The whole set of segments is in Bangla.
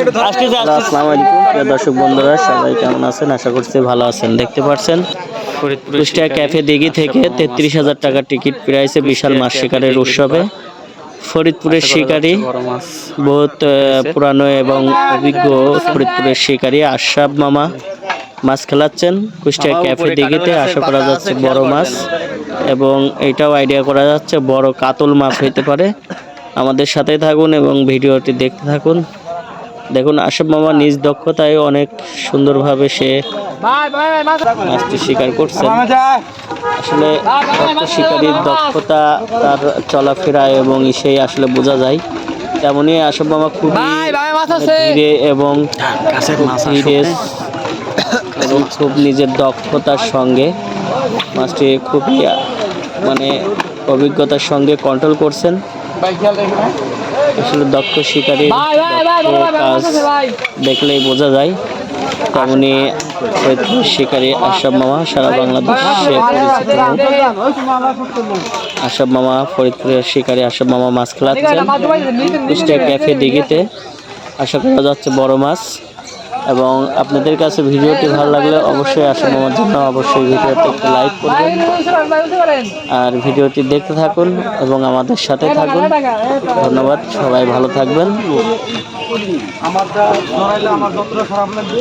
আসসালামু আলাইকুম প্রিয় দর্শক বন্ধুরা সবাই কেমন আছেন? আশা করছি ভালো আছেন। দেখতে পাচ্ছেন কুষ্টিয়া ক্যাফে দিঘি থেকে তেত্রিশ হাজার টাকার টিকিট প্রাইসে বিশাল মাছ শিকারের উৎসবে। ফরিদপুরের শিকারী বহুত আহ, পুরানো এবং অভিজ্ঞ ফরিদপুরের শিকারী আশরাফ মামা মাছ খেলাচ্ছেন। কুষ্টিয়া ক্যাফে দিঘিতে আশা করা যাচ্ছে বড় মাছ এবং এটাও আইডিয়া করা যাচ্ছে বড় কাতল মাছ হইতে পারে। আমাদের সাথে থাকুন এবং ভিডিওটি দেখতে থাকুন। দেখুন আশাফ মামা নিজ দক্ষতায় অনেক সুন্দরভাবে সে মাছটি শিকার করছেন। আসলে শিকারীর দক্ষতা তার চলাফেরা এবং সেই আসলে বোঝা যায়। তেমনই আশাফ মামা খুবই ধীরে এবং ধীরে এবং খুব নিজের দক্ষতার সঙ্গে মাছটি খুবই মানে অভিজ্ঞতার সঙ্গে কন্ট্রোল করছেন। আসলে দক্ষ শিকারী কাজ দেখলেই বোঝা যায় তেমনি ফরিদপুর শিকারী আশরাফ মামা সারা বাংলাদেশে। আশরাফ মামা ফরিদপুরের শিকারী আশরাফ মামা মাছ খেলাচ্ছেন। কুষ্টিয়া ক্যাফে দিঘিতে আশা করা যাচ্ছে বড় মাছ। এবং আপনাদের কাছে ভিডিওটি ভালো লাগলে অবশ্যই আশরাফ আমার জন্য। অবশ্যই ভিডিওতে একটি লাইক করবেন। আর ভিডিওটি দেখতে থাকুন এবং আমাদের সাথে থাকুন। ধন্যবাদ সবাই ভালো থাকবেন। আমারটা আমার যতটা খারাপ লাগবে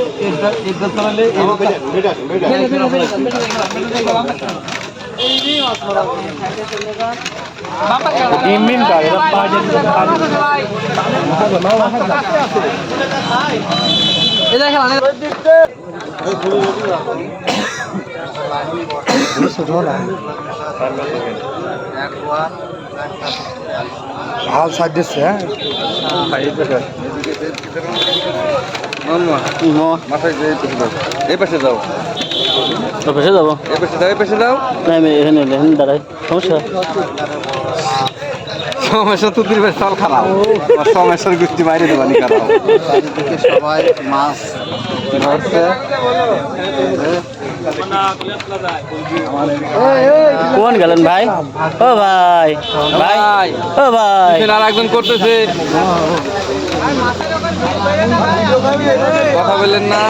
হাল সাইড দিচ্ছে হ্যাঁ এই পাশে দাও। এই তো পাশে যাও। যাব এই পাশে দাও এই পাশে দাও না আমি এখানে এখানে দাঁড়াই। সমস্যা? সমস্যা তো দিবে চাল খারাপ। সমস্যার গোষ্ঠী বাইরে দেবানি খারাপ। সবাই মাছ ধরছে। কোন গেলেন ভাই? ও ভাই ভাই ও ভাই। আর একজন করতেছে। কথা বললেন না।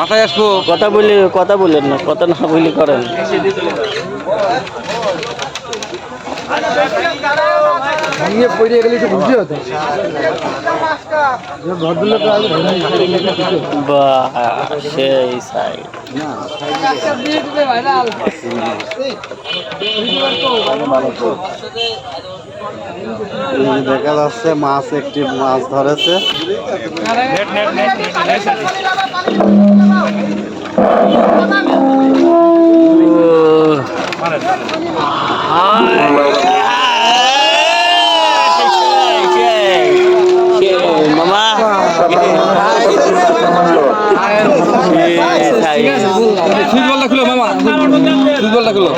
মাথায় আসব। কথা বলি কথা বললেন না কথা না বলি করেন। ভাঙিয়ে পড়ে গেলে একটু বুঝি হতো ভদ্রলোক সেই সাইড দেখা যাচ্ছে মাছ একটি মাছ ধরেছে মামা সুইচ বলটা খুলো মামা সুইচ বলটা খুলো